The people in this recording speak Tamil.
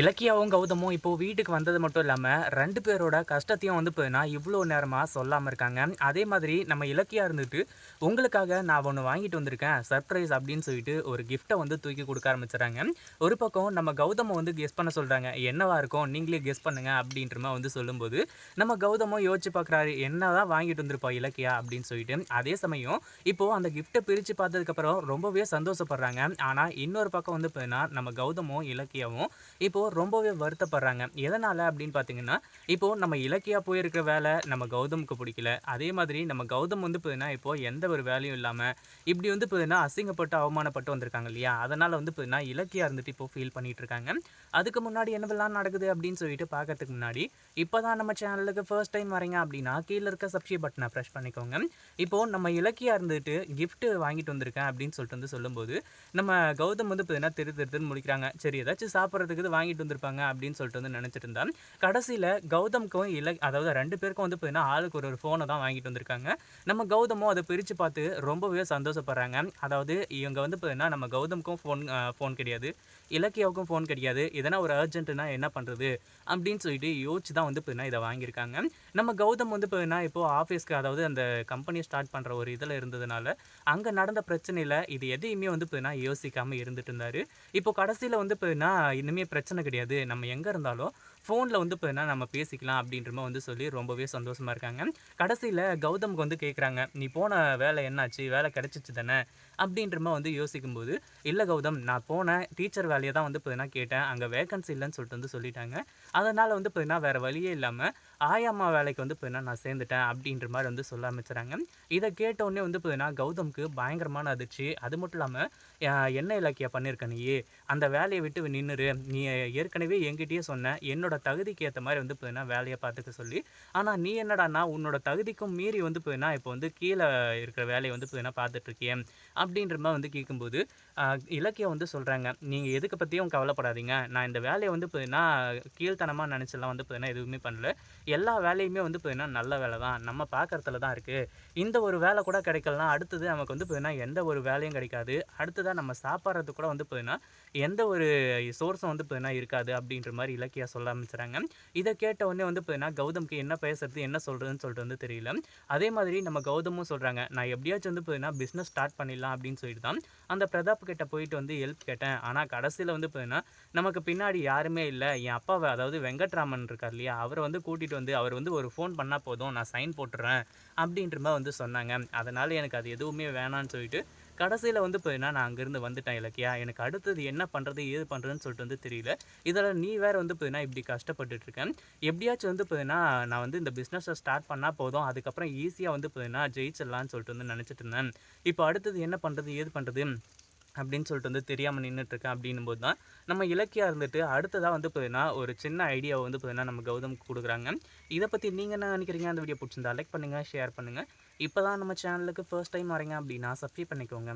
இலக்கியாவும் கௌதமும் இப்போ வீட்டுக்கு வந்தது மட்டும் இல்லாமல் ரெண்டு பேரோட கஷ்டத்தையும் வந்து போயின்னா இவ்வளோ நேரமாக சொல்லாமல் இருக்காங்க. அதே மாதிரி நம்ம இலக்கியாக இருந்துட்டு உங்களுக்காக நான் ஒன்று வாங்கிட்டு வந்திருக்கேன். சர்ப்ரைஸ் அப்படின்னு சொல்லிட்டு ஒரு கிஃப்ட்டை வந்து தூக்கி கொடுக்க ஆரம்பிச்சிடறாங்க ஒரு பக்கம் நம்ம கௌதமை வந்து கெஸ் பண்ண சொல்கிறாங்க என்னவா இருக்கும்? நீங்களே கெஸ் பண்ணுங்க அப்படின்ற மாதிரி வந்து சொல்லும்போது நம்ம கௌதமும் யோசிச்சு பார்க்குறாரு. என்னதான் வாங்கிட்டு வந்திருப்பா இலக்கியா அப்படின்னு சொல்லிட்டு. அதே சமயம் இப்போது அந்த கிஃப்ட்டை பிரித்து பார்த்ததுக்கப்புறம் ரொம்பவே சந்தோஷப்படுறாங்க. ஆனால் இன்னொரு பக்கம் வந்து போயின்னா நம்ம கௌதமும் இலக்கியாவும் இப்போ இப்போது ரொம்பவே வருத்தப்படுறாங்க. எதனால் அப்படின்னு பார்த்தீங்கன்னா இப்போது நம்ம இலக்கியா போயிருக்கிற வேலை நம்ம கௌதமுக்கு பிடிக்கல. அதே மாதிரி நம்ம கௌதம் வந்து பார்த்தீங்கன்னா இப்போது எந்த ஒரு வேலையும் இல்லாமல் இப்படி வந்து பார்த்தீங்கன்னா அசிங்கப்பட்டு அவமானப்பட்டு வந்திருக்காங்க இல்லையா? அதனால் வந்து பார்த்தீங்கன்னா இலக்கியா இருந்துட்டு இப்போ ஃபீல் பண்ணிகிட்டு இருக்காங்க அதுக்கு முன்னாடி என்னவெல்லாம் நடக்குது அப்படின்னு சொல்லிட்டு பார்க்கறதுக்கு முன்னாடி இப்போ தான் நம்ம சேனலுக்கு ஃபர்ஸ்ட் டைம் வரீங்க அப்படின்னா கீழே இருக்க சப்ஸ்கிரைப் பட்டனை ப்ரெஸ் பண்ணிக்கோங்க. இப்போது நம்ம இலக்கியா இருந்துட்டு கிஃப்ட் வாங்கிட்டு வந்திருக்கேன் அப்படின்னு சொல்லிட்டு வந்து சொல்லும்போது நம்ம கௌதம் வந்து பார்த்தீங்கன்னா திரு திருன்னு முடிக்கிறாங்க சரி ஏதாச்சும் சாப்பிட்றதுக்கு வாங்கி வாங்கிட்டு வந்திருப்பாங்க அப்படின்னு சொல்லிட்டு வந்து நினச்சிட்டு இருந்தான். கடைசியில் கௌதம்க்கும் இல்லை அதாவது ரெண்டு பேருக்கும் வந்து பார்த்தீங்கன்னா ஆளுக்கு ஒரு ஒரு ஃபோனை தான் வாங்கிட்டு வந்திருக்காங்க. நம்ம கௌதமும் அதை பிரித்து பார்த்து ரொம்பவே சந்தோஷப்படுறாங்க. அதாவது இவங்க வந்து பார்த்தீங்கன்னா நம்ம கௌதமுக்கும் ஃபோன் ஃபோன் கிடையாது இலக்கியாவுக்கும் ஃபோன் கிடையாது. எதனா ஒரு அர்ஜென்ட்னா என்ன பண்ணுறது அப்படின்னு சொல்லிட்டு யோசிச்சு தான் வந்து பார்த்தீங்கன்னா இதை வாங்கியிருக்காங்க. நம்ம கௌதம் வந்து பார்த்தீங்கன்னா இப்போது ஆஃபீஸ்க்கு அதாவது அந்த கம்பெனியை ஸ்டார்ட் பண்ணுற ஒரு இதில் இருந்ததுனால அங்கே நடந்த பிரச்சனையில் இது எதையுமே வந்து பார்த்தீங்கன்னா யோசிக்காமல் இருந்துட்டு இருந்தார். இப்போ கடைசியில் வந்து பார்த்தீங்கன்னா இனிமேல் பிரச்சனை கிடையாது. நம்ம எங்கே இருந்தாலும் ஃபோனில் வந்து பார்த்தீங்கன்னா நம்ம பேசிக்கலாம் அப்படின்ற மாதிரி வந்து சொல்லி ரொம்பவே சந்தோஷமாக இருக்காங்க. கடைசியில் கௌதமுக்கு வந்து கேட்குறாங்க நீ போன வேலை என்னாச்சு? வேலை கிடச்சிச்சு தானே? அப்படின்ற மாதிரி வந்து யோசிக்கும்போது இல்லை கௌதம் நான் போனேன் டீச்சர் வேலையை தான் வந்து பார்த்தீங்கன்னா கேட்டேன். அங்கே வேகன்சி இல்லைன்னு சொல்லிட்டு வந்து சொல்லிட்டாங்க. அதனால் வந்து பார்த்தீங்கன்னா வேறு வழியே இல்லாமல் ஆயாம்மா வேலைக்கு வந்து பார்த்தீங்கன்னா நான் சேர்ந்துட்டேன் அப்படின்ற மாதிரி வந்து சொல்ல ஆரம்பிச்சுறாங்க. இதை கேட்டவுடனே வந்து பார்த்தீங்கன்னா கௌதம்க்கு பயங்கரமான அதிர்ச்சி. அது மட்டும் இல்லாமல் என்ன இலக்கியா பண்ணியிருக்க நீ? அந்த வேலையை விட்டு நின்றுரு நீ ஏற்கனவே என்கிட்டயே சொன்ன என்னோட தகுதிக்கு ஏற்ற மாதிரி வந்து பார்த்தீங்கன்னா வேலையை பார்த்துக்க சொல்லி. ஆனால் நீ என்னடானா உன்னோட தகுதிக்கும் மீறி வந்து பார்த்தீங்கன்னா இப்போ வந்து கீழே இருக்கிற வேலையை வந்து பார்த்தீங்கன்னா பார்த்துட்ருக்கேன் அப்படின்ற மாதிரி வந்து கேட்கும்போது இலக்கியம் வந்து சொல்கிறாங்க நீங்கள் எதுக்கு பற்றியும் கவலைப்படாதீங்க. நான் இந்த வேலையை வந்து பார்த்தீங்கன்னா கீழ்த்தனமாக நினச்சலாம் வந்து பார்த்தீங்கன்னா எதுவுமே பண்ணல. எல்லா வேலையுமே வந்து பார்த்தீங்கன்னா நல்ல வேலை தான். நம்ம பார்க்குறதுல தான் இருக்குது இந்த ஒரு வேலை கூட கிடைக்கலாம் அடுத்தது நமக்கு வந்து பார்த்தீங்கன்னா எந்த ஒரு வேலையும் கிடைக்காது. அடுத்ததாக நம்ம சாப்பிட்றது கூட வந்து பார்த்தீங்கன்னா எந்த ஒரு சோர்ஸும் வந்து பார்த்தீங்கன்னா இருக்காது அப்படின்ற மாதிரி இலக்கியா சொல்ல ஆரம்பிச்சுறாங்க. இதை கேட்ட உடனே வந்து பார்த்தீங்கன்னா கௌதம்க்கு என்ன பேசுறது என்ன சொல்கிறதுன்னு சொல்லிட்டு வந்து தெரியல. அதே மாதிரி நம்ம கௌதமும் சொல்கிறாங்க நான் எப்படியாச்சும் வந்து பார்த்தீங்கன்னா பிஸ்னஸ் ஸ்டார்ட் பண்ணிடலாம் அப்படின்னு சொல்லிட்டு தான் அந்த பிரதாப் கிட்ட போயிட்டு வந்து ஹெல்ப் கேட்டேன். ஆனால் கடைசியில் வந்து பார்த்தீங்கன்னா நமக்கு பின்னாடி யாருமே இல்லை. என் அப்பாவை அதாவது வெங்கட்ராமன் இருக்கார் இல்லையா அவரை வந்து கூட்டிகிட்டு வந்து அவர் வந்து ஒரு ஃபோன் பண்ணால் போதும் நான் சைன் போட்டுறேன் அப்படின்ற மாதிரி வந்து சொன்னாங்க. அதனால் எனக்கு அது எதுவுமே வேணான்னு சொல்லிட்டு கடைசியில் வந்து பார்த்தீங்கன்னா நான் அங்கேருந்து வந்துட்டேன் இலக்கியா. எனக்கு அடுத்தது என்ன பண்ணுறது ஏது பண்ணுறதுன்னு சொல்லிட்டு வந்து தெரியல. இதில் நீ வேறு வந்து பார்த்தீங்கன்னா இப்படி கஷ்டப்பட்டுட்ருக்கேன் எப்படியாச்சும் வந்து பார்த்தீங்கன்னா நான் வந்து இந்த பிஸ்னஸை ஸ்டார்ட் பண்ணால் போதும். அதுக்கப்புறம் ஈஸியாக வந்து பார்த்தீங்கன்னா ஜெயிச்சிடலான்னு சொல்லிட்டு வந்து நினச்சிட்டு இருந்தேன். இப்போ அடுத்தது என்ன பண்ணுறது ஏது பண்ணுறது அப்படின்னு சொல்லிட்டு வந்து தெரியாமல் நின்றுட்டுருக்கேன் அப்படின்னும் போது தான் நம்ம இலக்கியா இருந்துட்டு அடுத்ததாக வந்து பார்த்தீங்கன்னா ஒரு சின்ன ஐடியாவை வந்து பார்த்தீங்கன்னா நம்ம கௌதம் கொடுக்குறாங்க. இதை பற்றி நீங்கள் என்ன நினைக்கிறீங்க? அந்த வீடியோ பிடிச்சிருந்தா லைக் பண்ணுங்கள் ஷேர் பண்ணுங்கள் இப்போ தான் நம்ம சேனலுக்கு ஃபர்ஸ்ட் டைம் வரீங்க அப்படின்னா சப்ஸ்கிரைப் பண்ணிக்கோங்க.